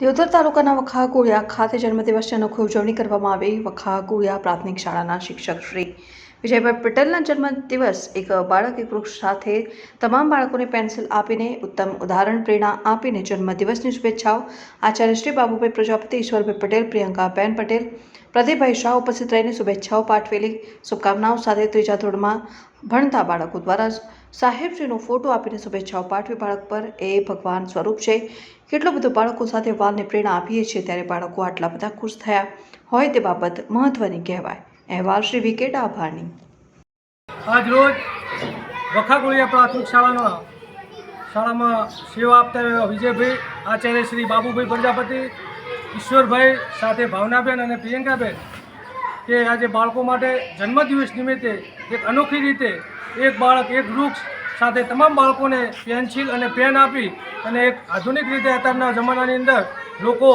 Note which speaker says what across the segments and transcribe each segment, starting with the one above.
Speaker 1: દેવધર તાલુકાના વખા કુળિયા ખાતે જન્મદિવસની અનોખી ઉજવણી કરવામાં આવી. વખા કુળિયા પ્રાથમિક શાળાના શિક્ષક શ્રી વિજયભાઈ પટેલના જન્મદિવસ એક બાળક, એક વૃક્ષ સાથે તમામ બાળકોને પેન્સિલ આપીને ઉત્તમ ઉદાહરણ, પ્રેરણા આપીને જન્મદિવસની શુભેચ્છાઓ. આચાર્ય શ્રી બાબુભાઈ પ્રજાપતિ, ઈશ્વરભાઈ પટેલ, પ્રિયંકાબેન પટેલ, પ્રદીપભાઈ શાહ ઉપસ્થિત રહીને શુભેચ્છાઓ પાઠવેલી. શુભકામનાઓ સાથે ત્રીજા ધોરણમાં ભણતા બાળકો દ્વારા સાહેબશ્રીનો ફોટો આપીને શુભેચ્છાઓ પાઠવી. બાળક પર એ ભગવાન સ્વરૂપ છે. કેટલો બધો બાળકો સાથે વાલને પ્રેરણા આપીએ છીએ ત્યારે બાળકો આટલા બધા ખુશ થયા હોય તે બાબત મહત્વની કહેવાય. અહેવાલ શ્રી વિકેટ, આભારની.
Speaker 2: આજ રોજ વખાગોળિયા પ્રાથમિક શાળાના શાળામાં સેવા આપતા વિજયભાઈ, આચાર્ય શ્રી બાબુભાઈ પ્રજાપતિ, ઈશ્વરભાઈ સાથે ભાવનાબેન અને પ્રિયંકાબેન કે આજે બાળકો માટે જન્મદિવસ નિમિત્તે એક અનોખી રીતે એક બાળક, એક વૃક્ષ સાથે તમામ બાળકોને પેન્સિલ અને પેન આપી અને એક આધુનિક રીતે અત્યારના જમાનાની અંદર લોકો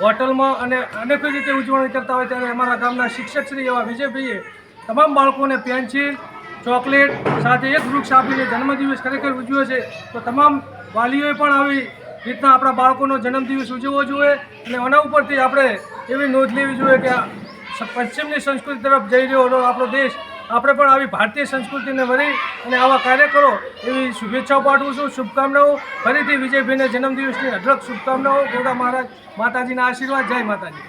Speaker 2: હોટલમાં અને અનેક રીતે ઉજવણી કરતા હોય ત્યારે અમારા ગામના શિક્ષક શ્રી એવા વિજયભાઈએ તમામ બાળકોને પેન્સિલ, ચોકલેટ સાથે એક વૃક્ષ આપીને જન્મદિવસ ખરેખર ઉજવ્યો છે. તો તમામ વાલીઓએ પણ આવી રીતના આપણા બાળકોનો જન્મદિવસ ઉજવવો જોઈએ અને આના ઉપરથી આપણે એવી નોંધ લેવી જોઈએ કે પશ્ચિમની સંસ્કૃતિ તરફ જઈ રહ્યો આપણો દેશ આપણે પણ આવી ભારતીય સંસ્કૃતિને વળી અને આવા કાર્ય કરો એવી શુભેચ્છાઓ પાઠવું છું, શુભકામનાઓ. ફરીથી વિજયભાઈને જન્મદિવસની અઢળક શુભકામનાઓ. ગોડા મહારાજ, માતાજીના આશીર્વાદ. જય માતાજી.